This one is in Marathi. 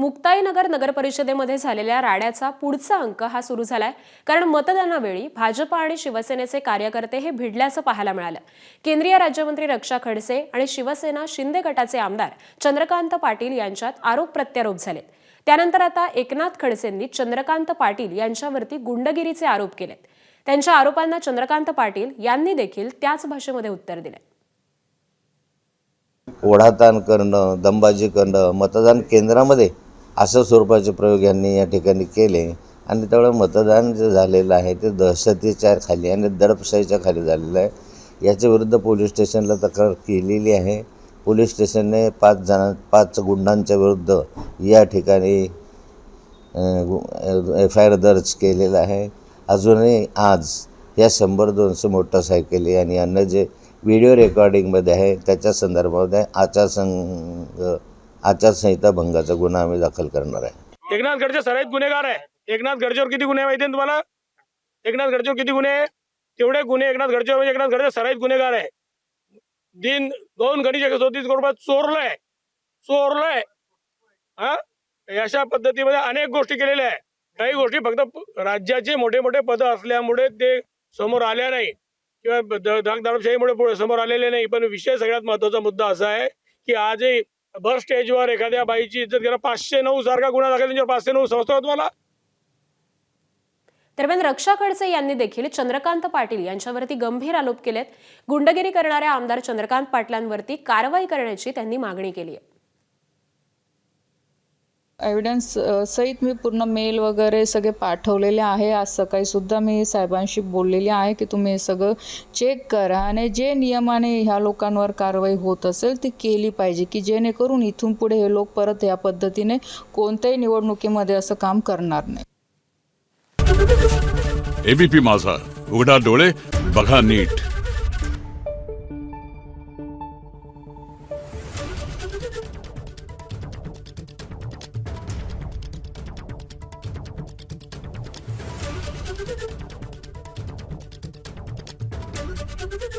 मुक्ताईनगर नगर परिषदेमध्ये झालेल्या राड्याचा पुढचा अंक हा सुरू झालाय. कारण मतदानावेळी भाजप आणि शिवसेनेचे कार्यकर्ते हे भिडल्याचं पाहायला मिळालं. केंद्रीय राज्यमंत्री रक्षा खडसे आणि शिवसेना शिंदे गटाचे आमदार चंद्रकांत पाटील यांच्यात आरोप प्रत्यारोप झालेत. त्यानंतर आता एकनाथ खडसेंनी चंद्रकांत पाटील यांच्यावरती गुंडगिरीचे आरोप केलेत. त्यांच्या आरोपांना चंद्रकांत पाटील यांनी देखील त्याच भाषेमध्ये उत्तर दिले ओढाताण करणं दंबाजी करणं मतदान केंद्रामध्ये अशा स्वरूपाचे प्रयोग यांनी या ठिकाणी केले. आणि त्यामुळे मतदान जे झालेलं आहे ते दहशतीच्या खाली आणि दडपशाहीच्या खाली झालेलं आहे. याच्या विरुद्ध पोलीस स्टेशनला तक्रार केलेली आहे. पोलीस स्टेशनने पाच जणां पाच गुंडांच्या विरुद्ध या ठिकाणी एफ आय आर दर्ज केलेला आहे. अजूनही आज या शंभर दोनशे मोटरसायकली आणि अन्य जे व्हिडिओ रेकॉर्डिंगमध्ये आहे त्याच्या संदर्भामध्ये आचारसंघ आचारसंहिता भंगाचा गुन्हा आम्ही दाखल करणार आहे एकनाथ खडसे सराईत गुन्हेगार आहे एकनाथ गडजेवर किती गुन्हे माहिती आहे तुम्हाला एकनाथ गडजेवर किती गुन्हे आहे तेवढे गुन्हे एकनाथ गडजेवर म्हणजे एकनाथ खडसे सराईत गुन्हेगार आहे दिन दोन गणेश एकशे रुपयात चोरलंय चोरलंय हा अशा पद्धतीमध्ये अनेक गोष्टी केलेल्या आहे काही गोष्टी फक्त राज्याचे मोठे मोठे पद असल्यामुळे ते समोर आल्या नाही किंवा द- धाक पुढे समोर आलेले नाही पण विषय सगळ्यात महत्त्वाचा मुद्दा असा आहे की आजही भर स्टेजवर एखाद्या बाईची इज्जत करा पाचशे नऊ सारखा गुन्हा दाखल त्यांच्यावर पाचशे नऊ संस्था तुम्हाला? दरम्यान रक्षा खडसे यांनी देखील चंद्रकांत पाटील यांच्यावरती गंभीर आरोप केलेत. गुंडगिरी करणाऱ्या आमदार चंद्रकांत पाटलांवरती कारवाई करण्याची त्यांनी मागणी केली आहे. एव्हिडन्स सहित मी पूर्ण मेल वगैरे सगळे पाठवलेले आहे. आज सकाळीसुद्धा मी साहेबांशी बोललेली आहे की तुम्ही हे सगळं चेक करा आणि जे नियमाने ह्या लोकांवर कारवाई होत असेल ती केली पाहिजे की जेणेकरून इथून पुढे हे लोक परत या पद्धतीने कोणत्याही निवडणुकीमध्ये असं काम करणार नाही. एबीपी माझा. उघडा डोळे बघा नीट. Thank you.